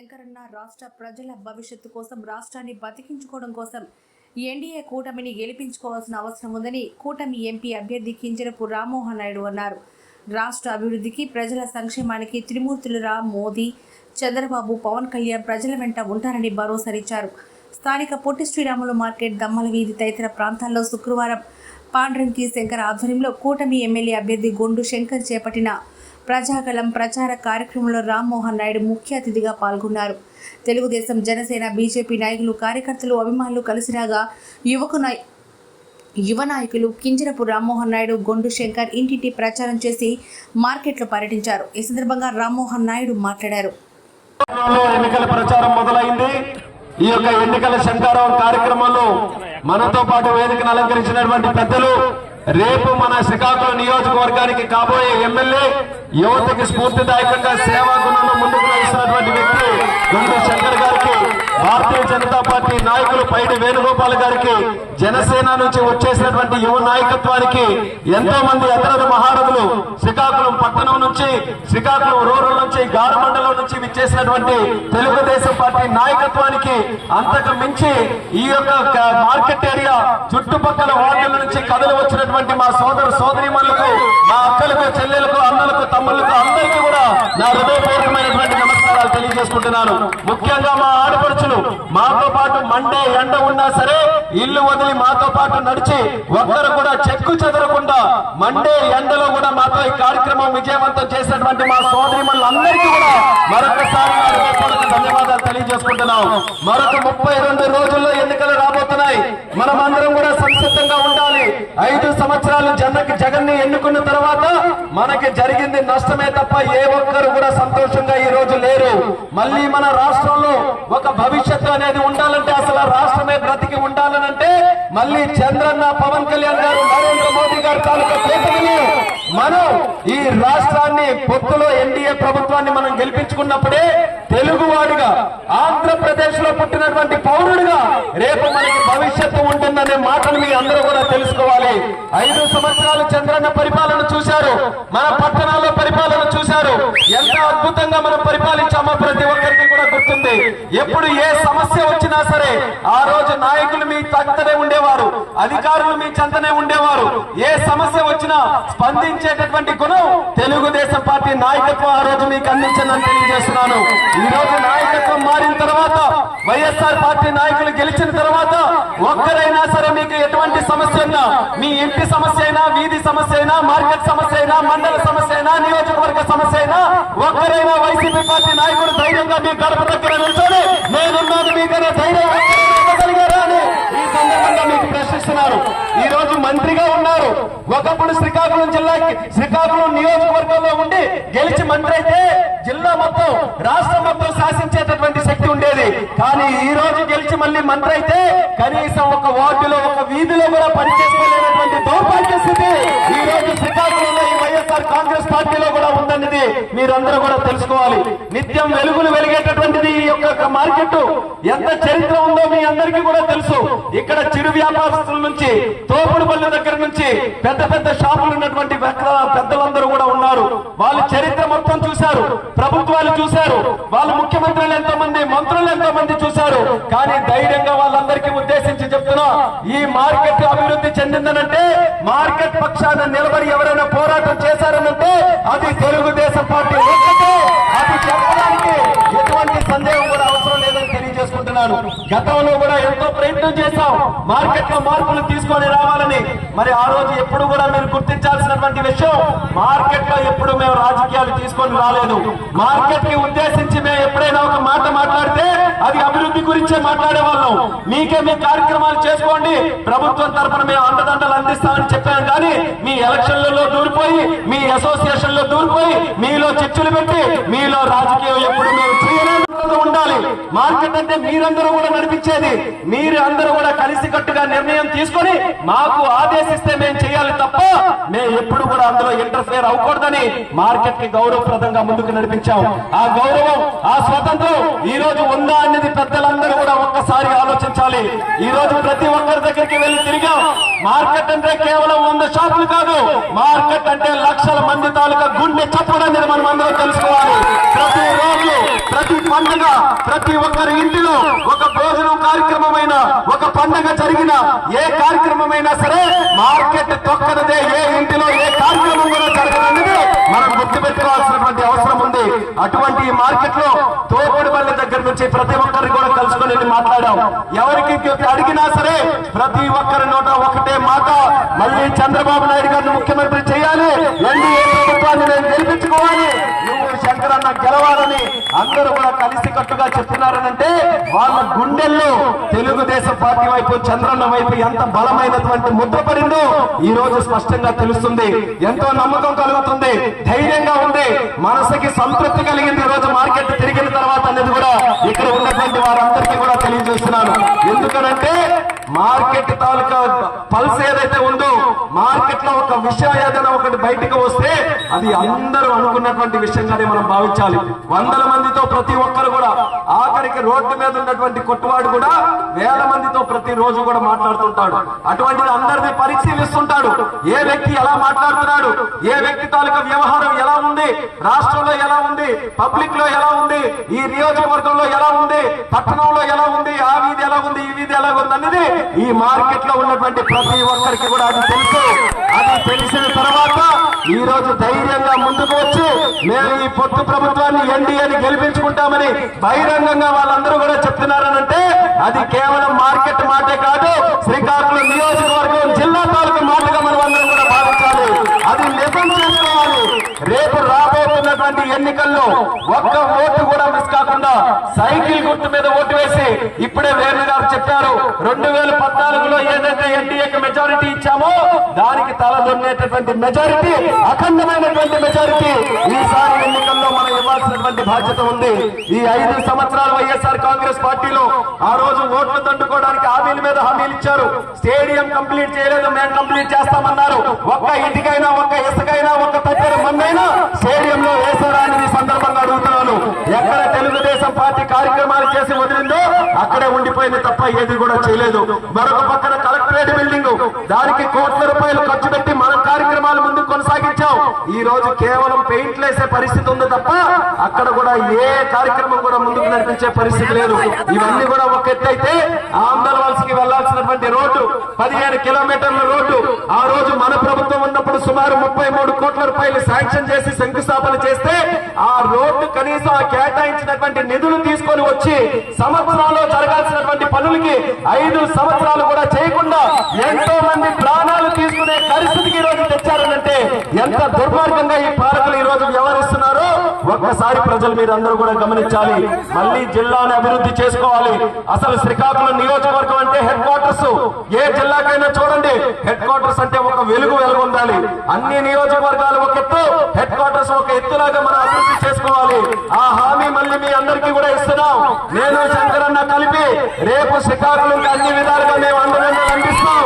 శంకరన్న రాష్ట్ర ప్రజల భవిష్యత్తు కోసం రాష్ట్రాన్ని బతికించుకోవడం కోసం ఎన్డీఏ కూటమిని గెలిపించుకోవాల్సిన అవసరం ఉందని కూటమి ఎంపీ అభ్యర్థి కింజరపు రామ్మోహన్ నాయుడు అన్నారు. రాష్ట్ర అభివృద్ధికి ప్రజల సంక్షేమానికి త్రిమూర్తులురా మోదీ చంద్రబాబు పవన్ కళ్యాణ్ ప్రజల వెంట ఉంటారని భరోసానిచ్చారు స్థానిక పొట్టి శ్రీరాములు మార్కెట్ దమ్మల వీధి తదితర ప్రాంతాల్లో శుక్రవారం పాండ్రంకి శంకర్ ఆధ్వర్యంలో కూటమి ఎమ్మెల్యే అభ్యర్థి గొండు శంకర్ చేపట్టిన ప్రజాగలం ప్రచార కార్యక్రమంలో రామ్మోహన్ నాయుడు ముఖ్య అతిథిగా పాల్గొన్నారు. తెలుగుదేశం జనసేన బీజేపీ నాయకులు కార్యకర్తలు అభిమానులు కలిసి రాగా యువకు నాయ యువ నాయకులు కింజరపు రామ్మోహన్ నాయుడు గొండు శంకర్ ఇంటింటి ప్రచారం చేసి మార్కెట్లో పర్యటించారు. ఈ సందర్భంగా రామ్మోహన్ నాయుడు మాట్లాడారు. ఎన్నికల ప్రచారం మొదలైంది. ఈ యొక్క ఎన్నికల శంకారావం కార్యక్రమంలో మనతో పాటు వేదికను అలంకరించినటువంటి పెద్దలు రేపు మన శ్రీకాకుళం నియోజకవర్గానికి కాబోయే ఎమ్మెల్యే యువతకి స్ఫూర్తిదాయకంగా సేవా గుణంలో ముందుకు నడుస్తున్నటువంటి వ్యక్తి గుంటూరు శంకర్ గారికి. భారతీయ జనతా పార్టీ నాయకులు పైడి వేణుగోపాల్ గారికి జనసేన నుంచి వచ్చేసినటువంటి యువ నాయకత్వానికి ఎంతో మంది అతరథ మహారథులు శ్రీకాకుళం పట్టణం నుంచి శ్రీకాకుళం రూరల్ నుంచి గార మండలం నుంచి విచ్చేసినటువంటి తెలుగుదేశం పార్టీ నాయకత్వానికి అంతకు మించి ఈ యొక్క మార్కెట్ ఏరియా చుట్టుపక్కల వార్డుల నుంచి కథలు వచ్చినటువంటి మా సోదర సోదరిమణులకు మా అక్కలకు చెల్లెలకు అన్నలకు తమ్ముళ్ళకు అందరికీ కూడా నా హృదయపూర్వకమైనటువంటి నమస్కారాలు తెలియజేసుకుంటున్నాను. ముఖ్యంగా మా ఆడ మాతో పాటు మండే ఎండ ఉన్నా సరే ఇల్లు వదిలి మాతో పాటు నడిచి ఒక్కరు కూడా చెక్కు చెదరకుండా మండే ఎండలో కూడా మాతో ఈ కార్యక్రమం విజయవంతం చేసినటువంటి మా సోదరి అందరికీ కూడా మరొకసారి ధన్యవాదాలు తెలియజేసుకుంటున్నాం. మరొక ముప్పై రెండు రోజుల్లో ఎన్నికలు రాబోతున్నాయి. మనమందరం కూడా సంసిద్ధంగా ఉండాలి. ఐదు సంవత్సరాలు జనకి జగన్ని ఎన్నుకున్న తర్వాత మనకి జరిగింది నష్టమే తప్ప ఏ ఒక్కరు కూడా సంతోషంగా ఈ రోజు లేరు. మళ్ళీ మన రాష్ట్రంలో ఒక భవిష్యత్తు అనేది ఉండాలంటే అసలు రాష్ట్రమే బ్రతికి ఉండాలనంటే మళ్ళీ చంద్రన్న పవన్ కళ్యాణ్ గారు నరేంద్ర మోదీ గారు తాలూకా కూటమిని మనం ఈ రాష్ట్రాన్ని పొత్తులో ఎన్డీఏ ప్రభుత్వాన్ని మనం గెలిపించుకున్నప్పుడే తెలుగువాడుగా ఆంధ్రప్రదేశ్లో పుట్టినటువంటి పౌరుడిగా రేపు మనకి భవిష్యత్తు ఉంటుందనే మాటను మీ అందరూ కూడా తెలుసుకోవాలి. ఐదు సంవత్సరాలు చంద్రన్న పరిపాలన చూశారు మన పట్టణాల్లో పరిపాలన చూశారు. ఎంత అద్భుతంగా మనం పరిపాలించామో ప్రతి ఒక్కరికి కూడా గుర్తుంది. ఎప్పుడు ఏ వచ్చినా సరే ఆ రోజు నాయకులు మీ చెంతనే ఉండేవారు అధికారులు మీ చెంతనే ఉండేవారు. ఏ సమస్య వచ్చినా స్పందించేటటువంటి గుణం తెలుగుదేశం పార్టీ నాయకత్వం ఆ రోజు మీకు అందించిందని తెలియజేస్తున్నాను. ఈ రోజు నాయకత్వం మారిన తర్వాత వైఎస్ఆర్ పార్టీ నాయకులు గెలిచిన తర్వాత ఒక్కరైనా సరే మీకు ఎటువంటి సమస్య ఉన్నా మీ ఇంటి సమస్య అయినా వీధి సమస్య అయినా మార్కెట్ సమస్య అయినా మండల సమస్య అయినా నియోజకవర్గ సమస్య అయినా ఒక్కరైనా వైసీపీ పార్టీ నాయకుడు ధైర్యంగా మీ గడప దగ్గర నిల్చొని నేనున్నాను మీకనే ధైర్యం అని ఈ సందర్భంగా మీకు ప్రశ్నిస్తున్నారు. ఈ రోజు మంత్రిగా ఉన్నారు. ఒకప్పుడు శ్రీకాకుళం జిల్లాకి శ్రీకాకుళం నియోజకవర్గంలో ఉండి గెలిచి మంత్రి అయితే జిల్లా మొత్తం రాష్ట్రం మొత్తం శాసించేటటువంటి ఉండేది. కానీ ఈ రోజు గెలిచి మళ్ళీ మంత్రి అయితే కనీసం ఒక వార్డులో ఒక వీధిలో కూడా పనిచేసుకోలేనటువంటి దౌర్భాగ్య స్థితి ఈ రోజు శ్రీకాకుళంలో ఈ వైఎస్ఆర్ కాంగ్రెస్ పార్టీలో కూడా ఉందన్నది మీరందరూ కూడా తెలుసుకోవాలి. నిత్యం వెలుగులు వెలిగేటటువంటిది ఈ యొక్క మార్కెట్. ఎంత చరిత్ర ఉందో మీ అందరికీ కూడా తెలుసు. ఇక్కడ చిరు వ్యాపారస్తుల నుంచి తోపుడు పల్లె దగ్గర నుంచి పెద్ద పెద్ద షాపులు ఉన్నటువంటి పెద్దలందరూ కూడా ఉన్నారు. వాళ్ళు చరిత్ర మొత్తం చూశారు. ప్రభుత్వాలు చూశారు. వాళ్ళ ముఖ్యమంత్రులు ఎంతో మంది మంత్రులు ఎంతో మంది చూశారు. కానీ ధైర్యంగా వాళ్ళందరికీ ఉద్దేశించి చెప్తున్నా ఈ మార్కెట్ అభివృద్ధి చెందిందనంటే మార్కెట్ పక్షాన నిలబడి ఎవరైనా పోరాటం చేశారనంటే అది తెలుగుదేశం పార్టీ ఒక్కటే. అది చెప్పడానికి ఎటువంటి సందేహం కూడా అవసరం లేదు. తెలియజేసుకుంటున్నాను గతంలో కూడా ఎంతో ప్రయత్నం చేశాం. మార్కెట్లో మార్పులు తీసుకొని రావాలని. మరి ఆ రోజు ఎప్పుడు కూడా మీరు గుర్తించాల్సినటువంటి విషయం మార్కెట్లో ఎప్పుడు మేము రాజకీయాలు తీసుకొని రాలేదు. మార్కెట్కి ఉద్దేశించి మేము ఎప్పుడైనా ఒక మాట మాట్లాడితే అది అభివృద్ధి గురించే మాట్లాడే వాళ్ళం మీకే మీ కార్యక్రమాలు చేసుకోండి. ప్రభుత్వం తరఫున మేము అండదండలు అందిస్తామని చెప్పాం కానీ మీ ఎలక్షన్లలో దూరిపోయి మీ అసోసియేషన్లో దూరిపోయి మీలో చర్చలు పెట్టి మీలో రాజకీయం ఎప్పుడు మేము చేయలేదు. ఉండాలి. మార్కెట్ అంటే మీరందరూ కూడా నడిపించేది. మీరు అందరూ కూడా కలిసి కట్టుగా నిర్ణయం తీసుకొని మాకు ఆదేశిస్తే మేము చేయాలి తప్ప మేము ఎప్పుడు కూడా అందులో ఇంటర్ఫేర్ అవ్వకూడదని మార్కెట్కి గౌరవప్రదంగా ముందుకు నడిపించాం. ఆ గౌరవం ఆ స్వతంత్రం ఈ రోజు ఉందా అనేది పెద్దలందరూ కూడా ఒక్కసారి ఆలోచించాలి. ఈ రోజు ప్రతి ఒక్కరి దగ్గరికి వెళ్ళి తిరిగాం. మార్కెట్ అంటే కేవలం వంద షాపులు కాదు మార్కెట్ అంటే లక్షల మంది తాలూకా గుండె చప్పడం మనం అందరం తెలుసుకోవాలి. ప్రతి రోజు ప్రతి పండుగ విధంగా ప్రతి ఒక్కరి ఇంటిలో ఒక భోజనం కార్యక్రమమైన ఒక పండగ జరిగిన ఏ కార్యక్రమమైనా సరే మార్కెట్ తొక్కనదే ఏ ఇంటిలో ఏ కార్యక్రమం కూడా జరగదన్నది మనం గుర్తుపెట్టుకోవాల్సినటువంటి అవసరం ఉంది. అటువంటి మార్కెట్లో తోపుడు దగ్గర నుంచి ప్రతి ఒక్కరిని కూడా కలుసుకొని వెళ్ళి మాట్లాడాం. ఎవరికి అడిగినా సరే ప్రతి ఒక్కరి నోట ఒకటే మాట. మళ్ళీ చంద్రబాబు నాయుడు గారిని ముఖ్యమంత్రి చేయాలి. ఎన్డీఏ ప్రభుత్వాన్ని నేను గెలిపించుకోవాలి. నువ్వు శంకరన్న గెలవాలని అందరూ కూడా కలిసి కట్టుగా చెప్తున్నారనంటే వాళ్ళ గుండెల్లో తెలుగుదేశం పార్టీ వైపు చంద్రన్న వైపు ఎంత బలమైనటువంటి ముద్ర పడిందో ఈ రోజు స్పష్టంగా తెలుస్తుంది. ఎంతో నమ్మకం కలుగుతుంది. ధైర్యంగా ఉంది. మనసుకి సంతృప్తి కలిగింది ఈ రోజు మార్కెట్ తిరిగిన తర్వాత అనేది కూడా ఇక్కడ ఉన్నటువంటి వారందరికీ కూడా తెలియజేస్తున్నాను. ఎందుకనంటే మార్కెట్ తాలూకా పల్స్ ఏదైతే ఉందో మార్కెట్లో ఒక విషయం ఏదైనా ఒకటి బయటకు వస్తే అది అందరూ అనుకున్నటువంటి విషయంగానే మనం భావించాలి. వందల మందితో ప్రతి ఒక్కరు కూడా ఆఖరికి రోడ్డు మీద ఉన్నటువంటి కొట్టువాడు కూడా వేల మందితో ప్రతి రోజు కూడా మాట్లాడుతుంటాడు. అటువంటి అందరినీ పరిశీలిస్తుంటాడు. ఏ వ్యక్తి ఎలా మాట్లాడుతున్నాడు? ఏ వ్యక్తి తాలూకా వ్యవహారం ఎలా ఉంది? రాష్ట్రంలో ఎలా ఉంది? పబ్లిక్లో ఎలా ఉంది? ఈ నియోజకవర్గంలో ఎలా ఉంది? పట్టణంలో ఎలా ఉంది? ఆ వీధి ఎలా ఉంది? ఈ వీధి ఎలా ఉంది? అనేది ఈ మార్కెట్లో ఉన్నటువంటి ప్రతి ఒక్కరికి కూడా అది తెలుసు. అది తెలిసిన తర్వాత ఈ రోజు ధైర్యంగా ముందుకు వచ్చి మేము ఈ పొత్తు ప్రభుత్వాన్ని ఎన్డీఏని గెలిపించుకుంటామని బహిరంగంగా వాళ్ళందరూ కూడా చెప్తున్నారనంటే అది కేవలం మార్కెట్ మాటే కాదు శ్రీకాకుళం నియోజకవర్గం జిల్లా తాలూకు మాటగా మనం అందరం కూడా భావించాలి అది నిజం చేసుకోవాలి రేపు రాబోతున్నటువంటి ఎన్నికల్లో ఒక్క ఓటు కూడా మిస్ కాకుండా సైకిల్ గుర్తు మీద ఓటు వేసి ఇప్పుడే వేణు గారు చెప్పారు రెండు వేల పద్నాలుగులో ఏదైతే ఎన్డీఏకి మెజారిటీ ఇచ్చామో దానికి తలదొన్నేటటువంటి మెజారిటీ అఖండమైనటువంటి మెజారిటీ ఈసారి ఎన్నికల్లో మనం ఇవ్వాల్సినటువంటి బాధ్యత ఉంది. ఈ ఐదు సంవత్సరాలు వైఎస్ఆర్ కాంగ్రెస్ పార్టీలో ఆ రోజు ఓట్లు దండుకోవడానికి హామీల మీద హామీలు ఇచ్చారు. స్టేడియం కంప్లీట్ చేయలేదు మేము కంప్లీట్ చేస్తామన్నారు. ఒక్క ఇంటికైనా ఒక్క ఇసుకైనా ఒక్క తగ్గర మందైనా తెలుగుదేశం పార్టీ కార్యక్రమాలు చేసి వదిలిందో అక్కడే ఉండిపోయింది తప్ప ఏది కూడా చేయలేదు. మరొక పక్కన కలెక్టరేట్ బిల్డింగ్. దానికి కోట్ల రూపాయలు ఖర్చు పెట్టి మన కార్యక్రమాలు ముందుకు కొనసాగించాం. ఈ రోజు కేవలం పెయింట్లు వేసే పరిస్థితి ఉంది తప్ప అక్కడ కూడా ఏ కార్యక్రమం కూడా ముందుకు నడిపించే పరిస్థితి లేదు. ఇవన్నీ కూడా ఒక ఎత్తు అయితే కి వెళ్ళాల్సినటువంటి రోడ్డు పదిహేను కిలోమీటర్ల రోడ్డు. ఆ రోజు మన ప్రభుత్వం ఉన్నప్పుడు సుమారు ముప్పై మూడు కోట్ల రూపాయలు శాంక్షన్ చేసి శంకుస్థాపన చేస్తే ఆ కనీసం ఆ కేటాయించినటువంటి నిధులు తీసుకొని వచ్చి సంవత్సరాల్లో జరగాల్సినటువంటి పనులకి ఐదు సంవత్సరాలు కూడా చేయకుండా ఎంతో మంది ప్రాణాలు తీసుకునే పరిస్థితికి ఈ రోజు తెచ్చారనంటే ఎంత దుర్మార్గంగా ఈ ఒక్కసారి ప్రజలు మీరు అందరూ కూడా గమనించాలి. మళ్ళీ జిల్లాను అభివృద్ధి చేసుకోవాలి. అసలు శ్రీకాకుళం నియోజకవర్గం అంటే హెడ్ క్వార్టర్స్ ఏ జిల్లాకైనా చూడండి హెడ్ క్వార్టర్స్ అంటే ఒక వెలుగు వెలుగొందాలి. అన్ని నియోజకవర్గాలు ఒక ఎత్తు హెడ్ క్వార్టర్స్ ఒక ఎత్తులాగా మనం అభివృద్ధి చేసుకోవాలి. ఆ హామీ మళ్ళీ మీ అందరికీ కూడా ఇస్తున్నాం. నేను శంకరన్న కలిపి రేపు శ్రీకాకుళంకి అన్ని విధాలుగా మేము అందరం అందిస్తాం.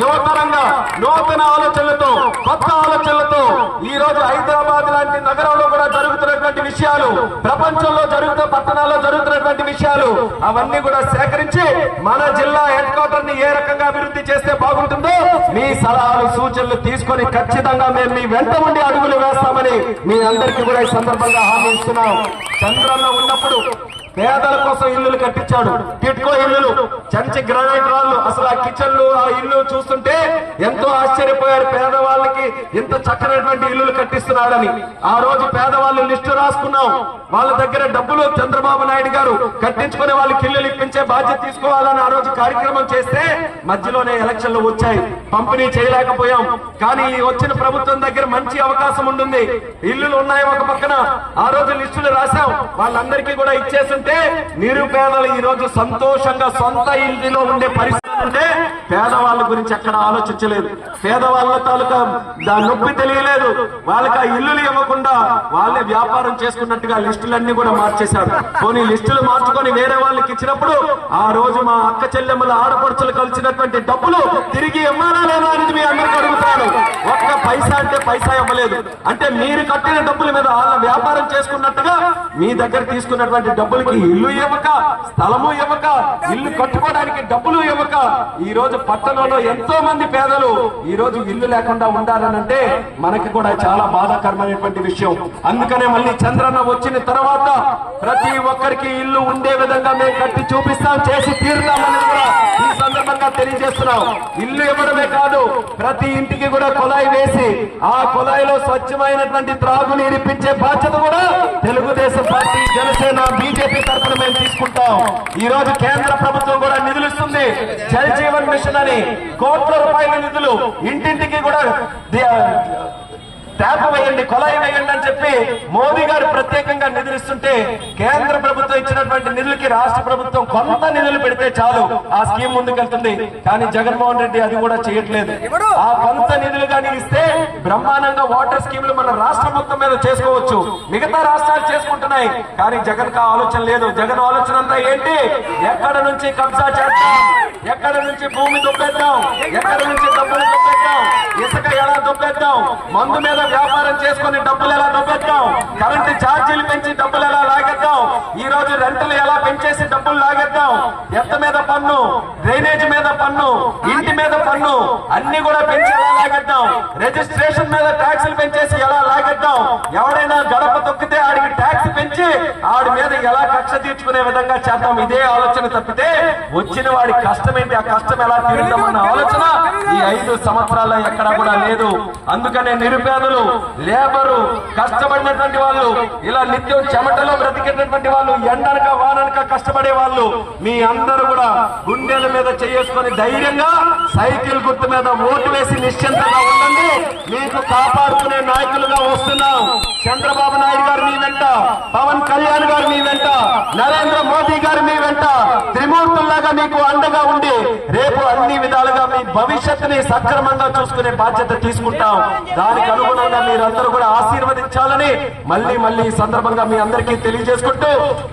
యువతరంగా నూతన ఆలోచనలతో కొత్త ఆలోచనలతో ఈ రోజు హైదరాబాద్ లాంటి నగరంలో కూడా జరుగుతున్నటువంటి విషయాలు ప్రపంచంలో జరుగుతున్న పట్టణాల్లో జరుగుతున్నటువంటి విషయాలు అవన్నీ కూడా సేకరించి మన జిల్లా హెడ్ క్వార్టర్ని ఏ రకంగా అభివృద్ధి చేస్తే బాగుంటుందో మీ సలహాలు సూచనలు తీసుకొని ఖచ్చితంగా మేము మీ వెంట ఉండి అడుగులు వేస్తామని మీ అందరికీ కూడా ఈ సందర్భంగా హామీ ఇస్తున్నాం. చంద్రన్న ఉన్నప్పుడు పేదల కోసం ఇల్లులు కట్టించాడు. టిట్కో ఇల్లులు చంచి గ్రానైట్ రాళ్ళు. అసలు ఆ కిచెన్లు ఆ ఇల్లు చూస్తుంటే ఎంతో ఆశ్చర్యపోయారు పేదవాళ్ళకి. ఇంత చక్కనటువంటి ఇల్లులు కట్టిస్తున్నాడని. ఆ రోజు పేదవాళ్ళు లిస్టు రాసుకున్నాం. వాళ్ళ దగ్గర డబ్బులు చంద్రబాబు నాయుడు గారు కట్టించుకునే వాళ్ళకి ఇల్లులు ఇప్పించే బాధ్యత తీసుకోవాలని ఆ రోజు కార్యక్రమం చేస్తే మధ్యలోనే ఎలక్షన్లు వచ్చాయి. పంపిణీ చేయలేకపోయాం. కానీ వచ్చిన ప్రభుత్వం దగ్గర మంచి అవకాశం ఉంటుంది ఇల్లులు ఉన్నాయి ఒక పక్కన. ఆ రోజు లిస్టులు రాశాం. వాళ్ళందరికీ కూడా ఇచ్చేసి ఏంటంటే నిరుపేదలు ఈ రోజు సంతోషంగా సొంత ఇంటిలో ఉండే పరిస్థితి అంటే పేదవాళ్ళ గురించి ఎక్కడ ఆలోచించలేదు. పేదవాళ్ళ తాలూకా దాని నొప్పి తెలియలేదు. వాళ్ళకి ఆ ఇల్లులు ఇవ్వకుండా వాళ్ళే వ్యాపారం చేసుకున్నట్టుగా లిస్టులన్నీ కూడా మార్చేశారు. కొన్ని లిస్టులు మార్చుకొని వేరే వాళ్ళకి ఇచ్చినప్పుడు ఆ రోజు మా అక్క చెల్లెమ్మల ఆడపడుచులు కలిసినటువంటి డబ్బులు తిరిగి ఇవ్వాలా లేదా అనేది మీ అందరికి అడుగుతాను. ఒక్క పైసా అంటే పైసా ఇవ్వలేదు. అంటే మీరు కట్టిన డబ్బుల మీద వాళ్ళ వ్యాపారం చేసుకున్నట్టుగా మీ దగ్గర తీసుకున్నటువంటి డబ్బులకి ఇల్లు ఇవ్వక స్థలము ఇవ్వక ఇల్లు కట్టుకోవడానికి డబ్బులు ఇవ్వక ఈ రోజు పట్టణంలో ఎంతో మంది పేదలు ఈ రోజు ఇల్లు లేకుండా ఉండాలనంటే మనకి కూడా చాలా బాధాకరమైనటువంటి విషయం. అందుకనే మళ్ళీ చంద్రన్న వచ్చిన తర్వాత ప్రతి ఒక్కరికి ఇల్లు ఉండే విధంగా మేము కట్టి చూపిస్తాం చేసి తీరుతామని కూడా ఈ సందర్భంగా తెలియజేస్తున్నాం. ఇల్లు ఇవ్వడమే కాదు ప్రతి ఇంటికి కూడా కుళాయి వేసి ఆ కుళాయిలో స్వచ్ఛమైనటువంటి త్రాగుని ఇరిపించే బాధ్యత కూడా తెలుగుదేశం పార్టీ జనసేన బీజేపీ తరఫున మేము తీసుకుంటాం. ఈ రోజు కేంద్ర ప్రభుత్వం కూడా నిధులు ఇస్తుంది. జల్ జీవన్ మిషన్ అని కోట్ల రూపాయల నిధులు ఇంటింటికి కూడా ట్యాప్ వేయండి కొలాయి వేయండి అని చెప్పి మోదీ గారు ప్రత్యేకంగా నిధులు ఇస్తుంటే కేంద్ర ప్రభుత్వం ఇచ్చినటువంటి నిధులకి రాష్ట్ర ప్రభుత్వం కొంత నిధులు పెడితే చాలు. ఆ స్కీమ్ ముందుకెళ్తుంది. కానీ జగన్మోహన్ రెడ్డి అది కూడా చేయట్లేదు. ఆ కొంత నిధులు కానీ ఇస్తే బ్రహ్మాండంగా వాటర్ స్కీములు మన రాష్ట్రం మొత్తం మీద చేసుకోవచ్చు. మిగతా రాష్ట్రాలు చేసుకుంటున్నాయి. కానీ జగన్ కా ఆలోచన లేదు. జగన్ ఆలోచన అంతా ఏంటి? ఎక్కడ నుంచి కబ్జా చేద్దాం? ఎక్కడ నుంచి భూమి దుబ్బేద్దాం? ఎక్కడ ఎలా మందు మీద వ్యాపారం చేసుకుని డబ్బులు ఎలా దుబ్బేద్దాం కరెంటు ఛార్జీలు పెంచి డబ్బులు ఎలా లాగేద్దాం ఈ రోజు రెంటలు ఎలా పెంచేసి డబ్బులు లాగెద్దాం ఎత్త మీద పన్ను డ్రైనేజ్ మీద పన్ను ఇంటి మీద పన్ను అన్ని కూడా పెంచి ఎలా లాగెద్దాం రిజిస్ట్రేషన్ మీద ట్యాక్సులు పెంచేసి ఎలా లాగెద్దాం ఎవడైనా గడప తొక్కితే ఆడికి ఆవిడ మీద ఎలా కక్ష తీర్చుకునే విధంగా చేద్దాం ఇదే ఆలోచన తప్పితే వచ్చిన వాడి కష్టం ఏంటి ఆ కష్టం ఎలా తీరుద్దామన్న ఆలోచన ఈ ఐదు సంవత్సరాల్లో ఎక్కడా కూడా లేదు. అందుకనే నిరుపేదలు లేబరు కష్టపడినటువంటి వాళ్ళు ఇలా నిత్యం చెమటలో బ్రతికేటటువంటి వాళ్ళు ఎండనక వాననక కష్టపడే వాళ్ళు మీ అందరూ కూడా గుండెల మీద చేసుకొని ధైర్యంగా సైకిల్ గుర్తు మీద ఓటు వేసి నిశ్చింతగా ఉండండి. మీకు కాపాడుకునే నాయకులుగా వస్తున్నాం. చంద్రబాబు నాయుడు గారు మీ వెంట పవన్ కళ్యాణ్ గారు మీ వెంట నరేంద్ర మోదీ గారు మీ వెంట త్రిమూర్తుల్లాగా మీకు అండగా ఉండి రేపు అన్ని విధాలుగా మీ భవిష్యత్తుని సక్రమంగా చూసుకునే బాధ్యత తీసుకుంటాం. దానికి అనుగుణంగా మీరందరూ కూడా ఆశీర్వదించాలని మళ్ళీ మళ్ళీ ఈ సందర్భంగా మీ అందరికీ తెలియజేసుకుంటూ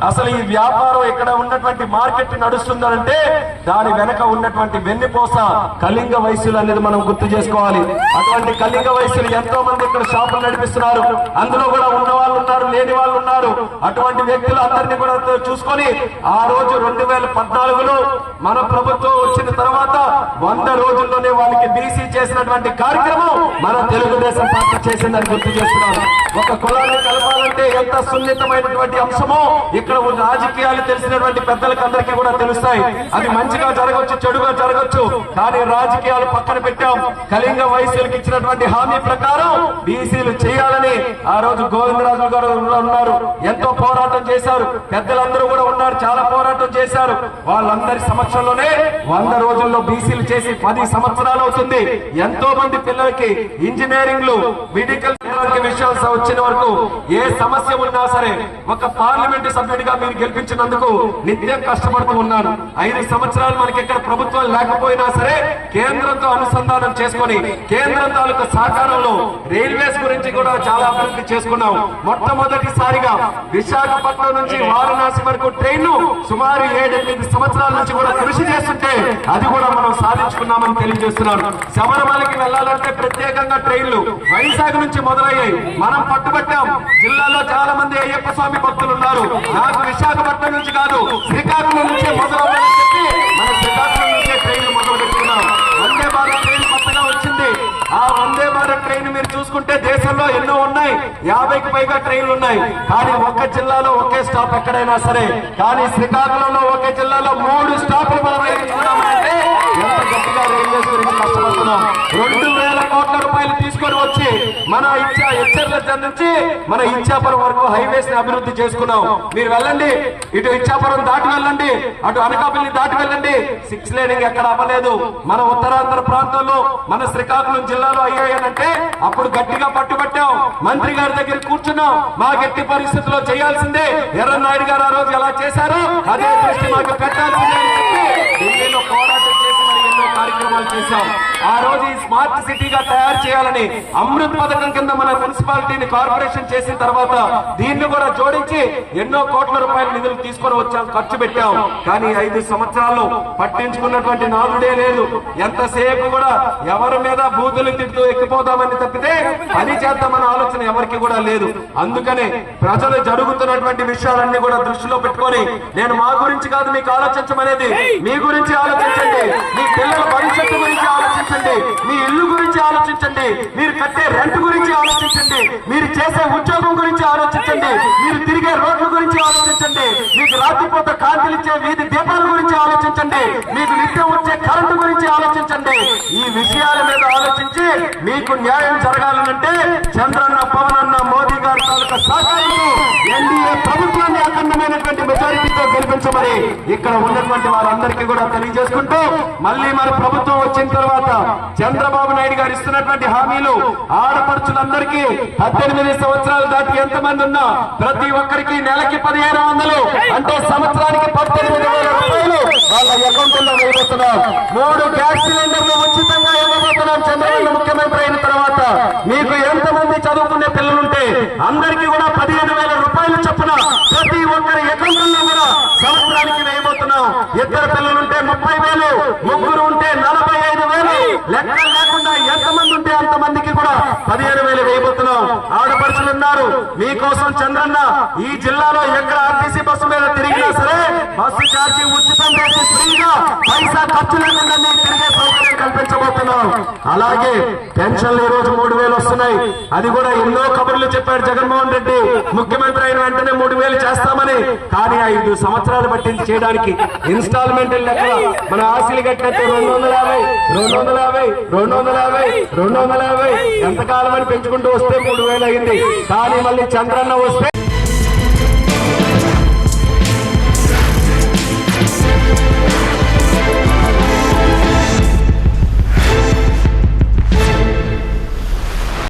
అసలు ఈ వ్యాపారం ఇక్కడ ఉన్నటువంటి మార్కెట్ నడుస్తుందంటే దాని వెనక ఉన్నటువంటి వెన్నుపోస కళింగ వయసులు అనేది మనం గుర్తు చేసుకోవాలి. అటువంటి కళింగ వయసులు ఎంతో మంది ఇక్కడ షాపులు నడిపిస్తున్నారు. అందులో కూడా ఉన్న వాళ్ళు ఉన్నారు లేని వాళ్ళు ఉన్నారు. అటువంటి వ్యక్తులు అందరినీ కూడా చూసుకొని ఆ రోజు రెండు వేల పద్నాలుగులో మన ప్రభుత్వం వచ్చిన తర్వాత వంద రోజుల్లోనే వాళ్ళకి బీసీ చేసినటువంటి కార్యక్రమం మన తెలుగుదేశం పార్టీ చేసిందని గుర్తు చేస్తున్నారు ఒక కులాన్ని కలపాలంటే ఎంత సున్నితమైనటువంటి అంశమో ఇక్కడ ఉన్న రాజకీయాలు తెలిసినటువంటి పెద్దలకు అందరికీ కూడా తెలుస్తాయి. అది మంచిగా జరగవచ్చు చెడుగా జరగచ్చు. కానీ రాజకీయాలు పక్కన పెట్టాం. కళింగ వయసులకు ఇచ్చినటువంటి హామీ ప్రకారం బీసీలు చేయాలని ఆ రోజు గోవిందరాజు గారు ఉన్నారు. ఎంతో పోరాటం చేశారు. పెద్దలందరూ కూడా ఉన్నారు. చాలా పోరాటం చేశారు. వాళ్ళందరి సమక్షంలోనే వంద రోజుల్లో బీసీలు చేసి పది సంవత్సరాలు అవుతుంది. ఎంతో మంది పిల్లలకి ఇంజనీరింగ్లు మెడికల్ విషయాలు వచ్చిన వరకు ఏ సమస్య ఉన్నా సరే ఒక పార్లమెంట్ సభ్యుడిగా మీరు గెలిపించినందుకు నిత్యం కష్టపడుతూ ఉన్నాను. ఐదు సంవత్సరాలు మనకి ఇక్కడ ప్రభుత్వం లేకపోయినా సరే కేంద్రంతో అనుసంధానం చేసుకొని కేంద్రం తాలూకు సహకారంలో రైల్వేస్ గురించి కూడా చాలా అభివృద్ధి చేసుకున్నాం. మొట్టమొదటిసారిగా విశాఖపట్నం నుంచి వారణాసి వరకు ట్రైన్ సుమారు ఏడెనిమిది సంవత్సరాల నుంచి కూడా కృషి చేస్తుంటే అది కూడా మనం సాధించుకున్నామని తెలియజేస్తున్నాను. శబరిమలకి వెళ్ళాలంటే ప్రత్యేకంగా ట్రైన్లు విశాఖ నుంచి మొదలయ్యాయి మనం పట్టుబట్టాం. జిల్లాలో చాలా మంది అయ్యప్ప స్వామి భక్తులు ఉన్నారు. నాకు విశాఖపట్నం నుంచి కాదు శ్రీకాకుళం నుంచే మొదలవ్వాలని చెప్పి మన శ్రీకాకుళం నుంచే ట్రైన్ మొదలు పెట్టుకున్నాం వందే భారత్ ట్రైన్ కొత్తగా వచ్చింది. ఆ వందే భారత్ ట్రైన్ మీరు చూసుకుంటే దేశంలో ఎన్నో ఉన్నాయి. యాభైకి పైగా ట్రైన్లు ఉన్నాయి. కానీ ఒక్క జిల్లాలో ఒకే స్టాప్ ఎక్కడైనా సరే కానీ శ్రీకాకుళంలో ఒకే జిల్లాలో మూడు స్టాప్లు మనం వేయించుకున్నామంటే రైల్వేస్ గురించి కష్టపడుతున్నాం. రెండు వేల కోట్ల రూపాయలు తీసుకొని వచ్చి మన ఇచ్చా హెచ్చర్ల నుంచి మన ఇచ్చాపురం వరకు హైవేస్ని అభివృద్ధి చేసుకున్నాం. మీరు వెళ్ళండి. ఇటు ఇచ్చాపురం దాటి వెళ్ళండి. అటు అనకాపల్లి దాటి వెళ్ళండి. సిక్స్ లేనింగ్ ఎక్కడ అవ్వలేదు. మన ఉత్తరాంధ్ర ప్రాంతంలో మన శ్రీకాకుళం జిల్లాలో అయ్యాయనంటే అప్పుడు గట్టిగా పట్టుబట్టాం. మంత్రి గారి దగ్గర కూర్చున్నాం. మా గట్టి పరిస్థితుల్లో చేయాల్సిందే. ఎర్రనాయుడు గారు ఆ రోజు ఎలా చేశారో అదే దృష్టి మాకు పెట్టాల్సిందే ఢిల్లీలో పోరాటం చేసి మరి ఆ రోజు ఈ స్మార్ట్ సిటీగా తయారు చేయాలని అమృత్ పథకం కింద మన మున్సిపాలిటీని కార్పొరేషన్ చేసిన తర్వాత దీన్ని కూడా జోడించి ఎన్నో కోట్ల రూపాయల నిధులు తీసుకొని వచ్చాం ఖర్చు పెట్టాం. కానీ ఐదు సంవత్సరాలు పట్టించుకున్నటువంటి నాదుడే లేదు. ఎంతసేపు కూడా ఎవరి మీద బూతులు తింటూ ఎక్కిపోదామని తప్పితే పని చేద్దామన్న ఆలోచన ఎవరికి కూడా లేదు. అందుకనే ప్రజలు జరుగుతున్నటువంటి విషయాలన్నీ కూడా దృష్టిలో పెట్టుకొని నేను మా గురించి కాదు మీకు ఆలోచించమనేది మీ గురించి ఆలోచించండి. మీ పిల్లల భవిష్యత్తు గురించి ఆలోచించండి. మీ ఇల్లు గురించి ఆలోచించండి. మీరు కట్టే రెంట్ గురించి ఆలోచించండి. మీరు చేసే ఉద్యోగం గురించి ఆలోచించండి. మీరు తిరిగే రోడ్ల గురించి ఆలోచించండి. మీకు రాత్రిపూట కాంతిలిచ్చే వీధి దీపాల గురించి ఆలోచించండి. మీకు నిత్యం వచ్చే కరెంటు గురించి ఆలోచించండి. ఈ విషయాల మీద ఆలోచించి మీకు న్యాయం జరగాలనంటే చంద్రన్న పవన్ అన్న మోదీ గారు తాలూకా అద్భుతమైనటువంటి మెజారిటీతో గెలిపించమని ఇక్కడ ఉన్నటువంటి వారందరికీ కూడా తెలియజేసుకుంటూ మళ్ళీ మన ప్రభుత్వం వచ్చిన తర్వాత చంద్రబాబు నాయుడు గారు ఇస్తున్నటువంటి హామీలు ఆడపడుచులందరికీ పద్దెనిమిది సంవత్సరాలు దాటి ఎంతమంది ఉన్నా ప్రతి ఒక్కరికి నెలకి పదిహేను వందలు అంటే సంవత్సరానికి పద్దెనిమిది వేల రూపాయలు వాళ్ళ అకౌంట్లో మూడు గ్యాస్ సిలిండర్లు వచ్చి ఇద్దరు పిల్లలుంటే ముప్పై వేలు ముగ్గురు ఉంటే నలభై ఐదు వేలు. లెక్క లేకుండా ఎంతమంది ఉంటే అంతమందికి కూడా పదిహేను వేలు వేయబోతున్నాం. ఆడపడుచులు ఉన్నారు మీకోసం చంద్రన్న ఈ జిల్లాలో ఎక్కడ ఆర్టీసీ బస్సు మీద తిరిగినా సరే బస్సు ఛార్జీ ఉచితం చేసి ఫ్రీగా పైసా ఖర్చు లేకుండా మీకు తిరిగే సౌకర్యం కల్పించబోతున్నాం. అలాగే పెన్షన్లు ఈ రోజు మూడు వేలు వస్తున్నాయి. అది కూడా ఎన్నో కబుర్లు చెప్పాడు జగన్మోహన్ రెడ్డి. ముఖ్యమంత్రి అయిన వెంటనే మూడు వేలు చేస్తామని. కానీ ఐదు సంవత్సరాలు పట్టింది చేయడానికి ఇన్స్టాల్మెంట్ లెక్క మన ఆశలు కట్టినట్టు రెండు వందల యాభై రెండు వందల యాభై రెండు వందల యాభై రెండు వందల యాభై. ఎంతకాలం అని పెంచుకుంటూ వస్తే మూడు వేలు అయింది. కానీ మళ్ళీ చంద్రన్న వస్తే